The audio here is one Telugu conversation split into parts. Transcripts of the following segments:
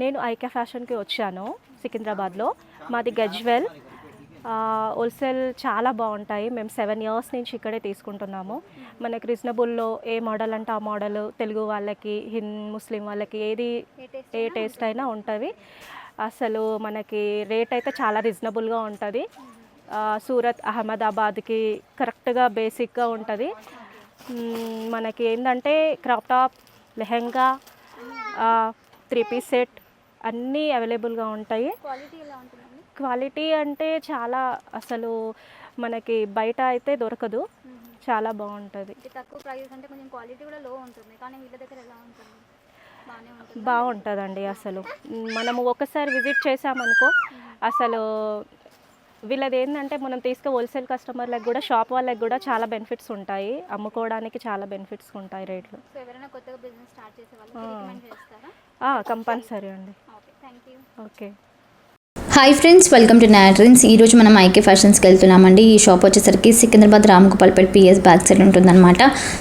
నేను ఐకా ఫ్యాషన్కి వచ్చాను సికింద్రాబాద్లో. మాది గజ్వెల్. హోల్సేల్ చాలా బాగుంటాయి. మేము సెవెన్ ఇయర్స్ నుంచి ఇక్కడే తీసుకుంటున్నాము. మనకి రీజనబుల్లో ఏ మోడల్ అంటే ఆ మోడల్ తెలుగు వాళ్ళకి హిన్ ముస్లిం వాళ్ళకి ఏది ఏ టేస్ట్ అయినా ఉంటుంది. అసలు మనకి రేట్ అయితే చాలా రీజనబుల్గా ఉంటుంది. సూరత్ అహ్మదాబాద్కి కరెక్ట్గా బేసిక్గా ఉంటుంది. మనకి ఏంటంటే crop top lehenga three piece set అన్నీ అవైలబుల్గా ఉంటాయి. క్వాలిటీ అంటే చాలా అసలు మనకి బయట అయితే దొరకదు. చాలా బాగుంటుంది. ఇది తక్కువ ప్రైస్ అంటే కొంచెం క్వాలిటీ కూడా లో ఉంటుంది. కానీ వీళ్ళ దగ్గర ఎలా ఉంటుంది? బాగానే ఉంటుంది? బాగుంటుందండి అసలు. మనము ఒకసారి విజిట్ చేసామనుకో అసలు వీళ్ళది ఏంటంటే మనం తీసుకు హోల్సేల్ కస్టమర్లకు కూడా షాప్ వాళ్ళకి కూడా చాలా బెనిఫిట్స్ ఉంటాయి. అమ్ముకోవడానికి చాలా బెనిఫిట్స్ ఉంటాయి రేట్లు. కంపల్సరీ అండి. Okay thank you okay hi friends welcome to నాట్రిన్స్ ఈ రోజు మనం ఐకే ఫ్యాషన్స్కి వెళ్తున్నామండి. ఈ షాప్ వచ్చేసరికి Secunderabad Ramgopalpet PS back side ఉంటుందన్నమాట.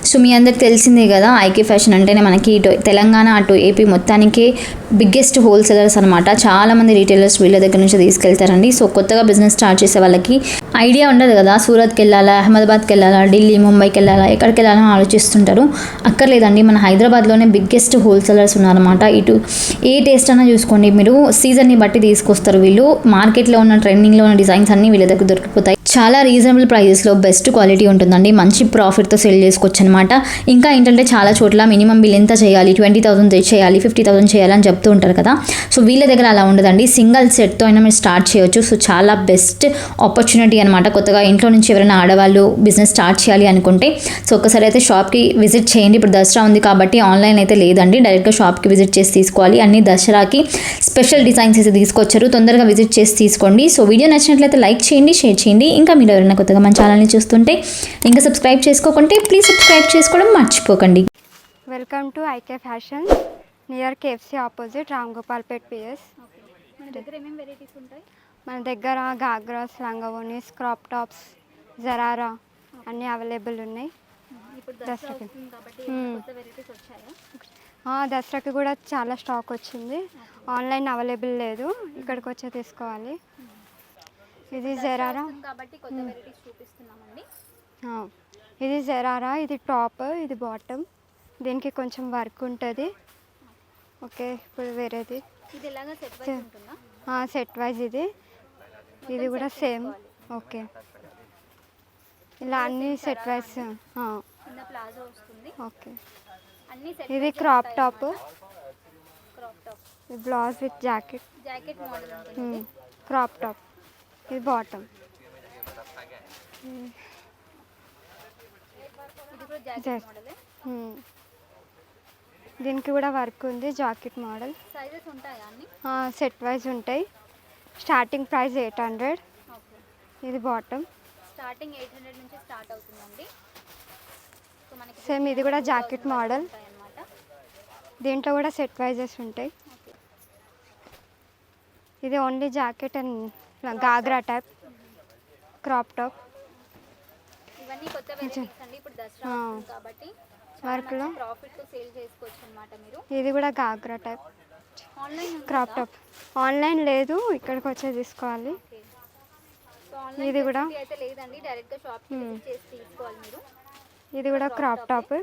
సో మీ అందరికి తెలిసిందే కదా ఐకే ఫ్యాషన్ అంటేనే మనకి ఇటు తెలంగాణ అటు ఏపీ మొత్తానికే బిగ్గెస్ట్ హోల్సేలర్స్ అనమాట చాలా మంది రీటైలర్స్ వీళ్ళ దగ్గర నుంచి తీసుకెళ్తారండి. సో కొత్తగా బిజినెస్ స్టార్ట్ చేసే వాళ్ళకి ఐడియా ఉండదు కదా. సూరత్కి వెళ్ళాలా అహ్మదాబాద్కి వెళ్ళాలా ఢిల్లీ ముంబైకి వెళ్ళాలా ఎక్కడికి వెళ్ళాలని ఆలోచిస్తుంటారు. అక్కర్లేదండి. మన హైదరాబాద్లోనే బిగ్గెస్ట్ హోల్సేలర్స్ ఉన్నారన్నమాట. ఇటు ఏ టేస్ట్ అయినా చూసుకోండి. మీరు సీజన్ని బట్టి తీసుకొస్తారు వీళ్ళు. మార్కెట్లో ఉన్న ట్రెండింగ్లో ఉన్న డిజైన్స్ అన్నీ వీళ్ళ దగ్గర దొరికిపోతాయి. చాలా రీజనబుల్ ప్రైజెస్లో బెస్ట్ క్వాలిటీ ఉంటుందండి. మంచి ప్రాఫిట్తో సెల్ చేసుకోవచ్చు అనమాట ఇంకా ఏంటంటే చాలా చోట్ల మినిమం బిల్ ఎంత చేయాలి? ట్వంటీ థౌసండ్ చేయాలి ఫిఫ్టీ థౌసండ్ చేయాలని చెప్తూ ఉంటారు కదా. సో వీళ్ళ దగ్గర అలా ఉండదండి. సింగిల్ సెట్తో అయినా మీరు స్టార్ట్ చేయొచ్చు. సో చాలా బెస్ట్ ఆపర్చునిటీ అనమాట కొత్తగా ఇంట్లో నుంచి ఎవరైనా ఆడవాళ్ళు బిజినెస్ స్టార్ట్ చేయాలి అనుకుంటే సో ఒకసారి అయితే షాప్కి విజిట్ చేయండి. ఇప్పుడు దసరా ఉంది కాబట్టి ఆన్లైన్ అయితే లేదండి. డైరెక్ట్గా షాప్కి విజిట్ చేసి తీసుకోవాలి. అన్ని దసరాకి స్పెషల్ డిజైన్స్ అయితే తీసుకొచ్చారు. తొందరగా విజిట్ చేసి తీసుకోండి. సో వీడియో నచ్చినట్లయితే లైక్ చేయండి షేర్ చేయండి. ఇంకా మీరు ఎవరైనా కొత్తగా మన ఛానల్ని చూస్తుంటే ఇంకా సబ్స్క్రైబ్ చేసుకోకుంటే ప్లీజ్ సబ్స్క్రైబ్ చేసుకోవడం మర్చిపోకండి. Welcome to IK fashion near KFC opposite Ram Gopalpet PS okay మన దగ్గర ఏమేమి వెరైటీస్ ఉంటాయి? మన దగ్గర గాగ్రాస్ లంగవోనీస్ క్రాప్ టాప్స్ జరారా అన్నీ అవైలబుల్ ఉన్నాయి. దసరాకి. దసరాకి కూడా చాలా స్టాక్ వచ్చింది. ఆన్లైన్ అవైలబుల్ లేదు. ఇక్కడికి వచ్చి తీసుకోవాలి. ఇది జరారా? వస్తుంది కాబట్టి కొత్త వెరైటీస్ చూపిస్తున్నామండి. ఆ, ఇది జరారా? ఇది టాప్ ఇది బాటమ్. దీనికి కొంచెం వర్క్ ఉంటుంది. ఓకే ఇప్పుడు వేరేది. ఇది ఎలాగా సెట్ వైజ్ ఉంటుందా? సెట్ వైజ్ ఇది. ఇది కూడా సేమ్. ఓకే. ఇలా అన్ని సెట్ వైజ్ ప్లాజో వస్తుంది. ఓకే. ఇది crop top top blouse with jacket. Jacket model crop top ఇది బాటమ్ ఇది దీనికి కూడా వర్క్ ఉంది జాకెట్ మోడల్ సెట్ వైజ్ ఉంటాయి. స్టార్టింగ్ ప్రైస్ ఎయిట్ హండ్రెడ్ ఇది బాటమ్ స్టార్టింగ్ ఎయిట్ హండ్రెడ్ నుంచి స్టార్ట్ అవుతుందండి. సేమ్ ఇది కూడా జాకెట్ మోడల్ దీంట్లో కూడా సెట్ వైజెస్ ఉంటాయి. ఇది only jacket and ghagra type crop top ఇవన్నీ కొత్త వెరైటీస్ అండి. ఇప్పుడు దసరా ఆ. వస్తుంది కాబట్టి Work లో? ప్రాఫిట్తో సేల్ చేసుకోవచ్చు అన్నమాట మీరు. ఇది కూడా ghagra type online crop top online లేదు ఇక్కడికి వచ్చి తీసుకోవాలి. ఇది కూడా? అయితే లేదండి. డైరెక్ట్గా షాప్కి విజిట్ చేసి తీసుకోవాలి మీరు. ఇది కూడా క్రాప్ టాప్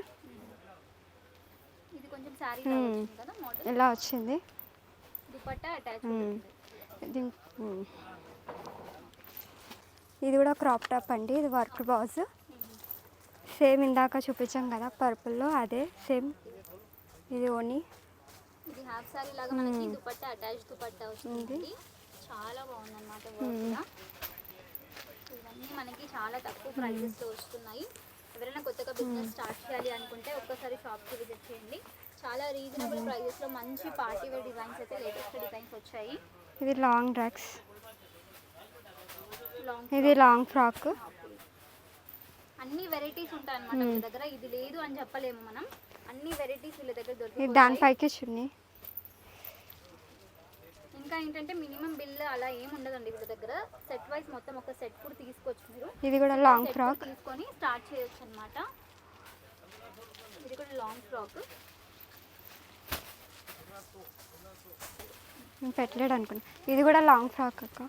ఇలా వచ్చింది. ఇది కూడా క్రాప్ టాప్ అండి ఇది వర్క్ బ్లౌజ్ సేమ్ ఇందాక చూపించాం కదా పర్పుల్లో అదే సేమ్ ఇది ఓని. ఇది హాఫ్ సారీ లాగా మనకి దుపట్టా అటాచ్ దుపట్టా వస్తుంది చాలా బాగుంది అనమాట వర్క్ ఇవన్నీ మనకి చాలా తక్కువ ప్రైజెస్ వస్తున్నాయి. ఎవరైనా కొత్తగా బిజినెస్ స్టార్ట్ చేయాలి అనుకుంటే ఒక్కసారి షాప్కి విజిట్ చేయండి. చాలా రీజనబుల్ ప్రైజెస్లో మంచి పార్టీ వేర్ డిజైన్స్ అయితే లేటెస్ట్ డిజైన్స్ వచ్చాయి. ఇది లాంగ్ డ్రాక్స్ లాంగ్ ఇది లాంగ్ ఫ్రాక్. అన్ని వెరైటీస్ ఉంటాయి అన్నమాట వీళ్ళ దగ్గర. ఇది లేదు అని చెప్పలేము మనం. అన్ని వెరైటీస్ వీళ్ళ దగ్గర ఇది దొరుకుతాయి దానిపైకి చున్నీ. ఇంకా ఏంటంటే మినిమం బిల్ అలా ఏం ఉండదండి వీళ్ళ దగ్గర. సెట్ వైస్ మొత్తం ఒక సెట్ కూడా తీసుకోవచ్చు మీరు ఇది కూడా లాంగ్ ఫ్రాక్ తీసుకొని స్టార్ట్ చేయొచ్చు అనమాట ఇది కూడా లాంగ్ ఫ్రాక్ నేను పెట్టలేడు అనుకున్నా. ఇది కూడా లాంగ్ ఫ్రాక్ అక్క.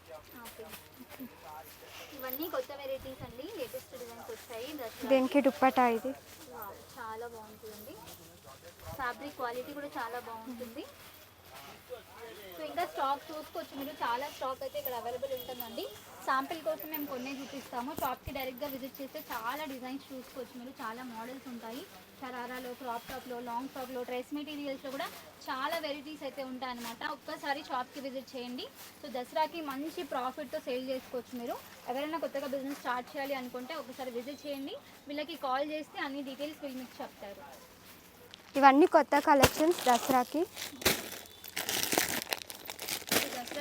ఇవన్నీ కొత్త వెరైటీస్ అండి. లేటెస్ట్ డిజైన్స్ వచ్చాయి. దీనికి దుప్పటా ఇది. చాలా బాగుంటుందండి ఫ్యాబ్రిక్ క్వాలిటీ కూడా చాలా బాగుంటుంది. సో ఇంకా స్టాక్ చూసుకోవచ్చు మీరు చాలా స్టాక్ అయితే ఇక్కడ అవైలబుల్ ఉంటుందండి. శాంపిల్ కోసం మేము కొన్ని చూపిస్తాము. షాప్కి డైరెక్ట్గా విజిట్ చేస్తే చాలా డిజైన్స్ చూసుకోవచ్చు మీరు చాలా మోడల్స్ ఉంటాయి. షరారాలో క్రాప్ టాప్లో లాంగ్ ఫ్రాక్లో డ్రెస్ మెటీరియల్స్లో కూడా చాలా వెరైటీస్ అయితే ఉంటాయన్నమాట. ఒక్కసారి షాప్కి విజిట్ చేయండి. సో దసరాకి మంచి ప్రాఫిట్తో సేల్ చేసుకోవచ్చు మీరు. ఎవరైనా కొత్తగా బిజినెస్ స్టార్ట్ చేయాలి అనుకుంటే ఒకసారి విజిట్ చేయండి. వీళ్ళకి కాల్ చేస్తే అన్ని డీటెయిల్స్ వీళ్ళు మీకు చెప్తారు. ఇవన్నీ కొత్త కలెక్షన్స్ దసరాకి.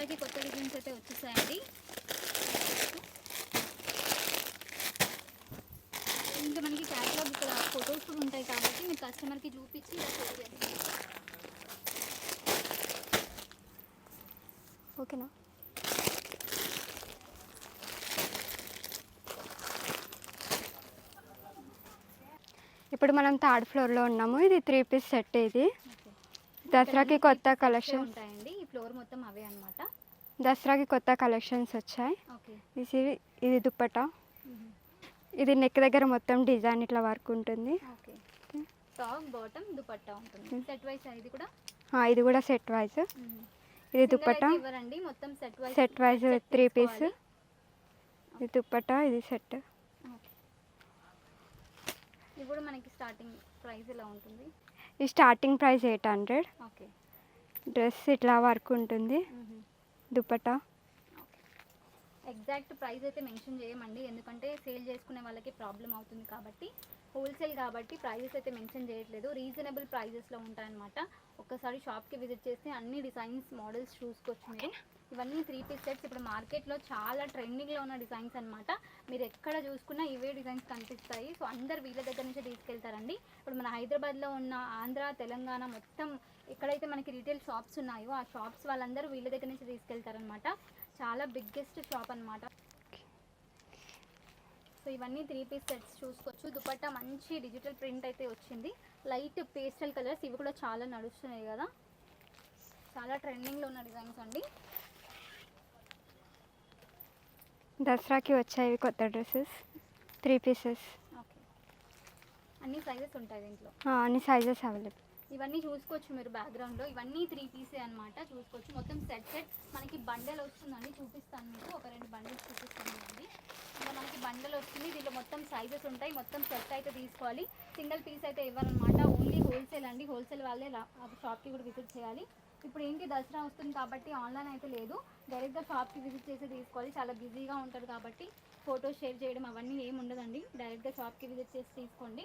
దసరాకి కొత్త డిజైన్స్ అయితే వచ్చేసాయండి. ఇంకా మనకి క్యాటలాగ్ ఇక్కడ ఫొటోస్ కూడా ఉంటాయి కాబట్టి మీరు కస్టమర్కి చూపించి ఓకేనా ఇప్పుడు మనం థర్డ్ ఫ్లోర్లో ఉన్నాము. ఇది త్రీ పీస్ సెట్ ఇది. దసరాకి కొత్త కలెక్షన్స్ ఉంటాయండి. ఈ ఫ్లోర్ మొత్తం అవే అన్నమాట. దసరాకి కొత్త కలెక్షన్స్ వచ్చాయి. ఇది ఇది దుప్పటా. ఇది నెక్ దగ్గర మొత్తం డిజైన్ ఇట్లా వర్క్ ఉంటుంది. టాప్ బాటమ్ దుపట్టా ఉంటుంది. సెట్ వైస్ ఇది కూడా? ఇది కూడా సెట్ వైజ్ ఇది దుప్పటా. ఇవ్వరండి. మొత్తం set wise set wise three piece ఇది దుప్పటా ఇది సెట్ ఇది కూడా మనకి స్టార్టింగ్ ప్రైస్ ఇలా ఉంటుంది? ఈ starting price eight hundred okay dress ఇట్లా వర్క్ ఉంటుంది. దుప్పటా ఎగ్జాక్ట్ ప్రైస్ అయితే మెన్షన్ చేయమండి. ఎందుకంటే సేల్ చేసుకునే వాళ్ళకి ప్రాబ్లం అవుతుంది కాబట్టి హోల్సేల్ కాబట్టి ప్రైజెస్ అయితే మెన్షన్ చేయట్లేదు. రీజనబుల్ ప్రైజెస్లో ఉంటాయన్నమాట. ఒక్కసారి షాప్కి విజిట్ చేస్తే అన్ని డిజైన్స్ మోడల్స్ చూసుకోవచ్చు మీరు. ఇవన్నీ త్రీ పీస్ సెట్స్ ఇప్పుడు మార్కెట్లో చాలా ట్రెండింగ్లో ఉన్న డిజైన్స్ అనమాట మీరు ఎక్కడ చూసుకున్నా ఇవే డిజైన్స్ కనిపిస్తాయి. సో అందరు వీళ్ళ దగ్గర నుంచి తీసుకెళ్తారండి. ఇప్పుడు మన హైదరాబాద్లో ఉన్న ఆంధ్ర తెలంగాణ మొత్తం ఎక్కడైతే మనకి రీటైల్ షాప్స్ ఉన్నాయో ఆ షాప్స్ వాళ్ళందరూ వీళ్ళ దగ్గర నుంచి తీసుకెళ్తారనమాట చాలా బిగ్గెస్ట్ షాప్ అన్నమాట. సో ఇవన్నీ త్రీ పీస్ సెట్స్ చూసుకోవచ్చు. దుపట్టా మంచి డిజిటల్ ప్రింట్ అయితే వచ్చింది. లైట్ పేస్టల్ కలర్స్ ఇవి కూడా చాలా నడుస్తున్నాయి కదా. చాలా ట్రెండింగ్లో ఉన్న డిజైన్స్ అండి. దసరాకి వచ్చాయి కొత్త డ్రెస్సెస్ త్రీ పీసెస్. ఓకే. అన్ని సైజెస్ ఉంటాయి దీంట్లో? అన్ని సైజెస్ అవైలబుల్ ఇవన్నీ చూసుకోవచ్చు మీరు బ్యాక్గ్రౌండ్లో ఇవన్నీ త్రీ పీసే అన్నమాట. చూసుకోవచ్చు. మొత్తం సెట్ సెట్ మనకి బండల్ వస్తుందండి. చూపిస్తాను మీకు. ఒక రెండు బండిల్స్ చూపిస్తాను అండి ఇంకా మనకి బండల్ వస్తుంది. దీంట్లో మొత్తం సైజెస్ ఉంటాయి. మొత్తం సెట్ అయితే తీసుకోవాలి. సింగిల్ పీస్ అయితే ఇవ్వరనమాట ఓన్లీ హోల్సేల్ అండి. హోల్సేల్ వాళ్ళే షాప్కి కూడా విజిట్ చేయాలి. ఇప్పుడు ఏంటి దసరా వస్తుంది కాబట్టి ఆన్లైన్ అయితే లేదు. డైరెక్ట్గా షాప్కి విజిట్ చేసి తీసుకోవాలి. చాలా బిజీగా ఉంటారు కాబట్టి ఫోటోస్ షేర్ చేయడం అవన్నీ ఏమి ఉండదండి. డైరెక్ట్గా షాప్కి విజిట్ చేసి తీసుకోండి.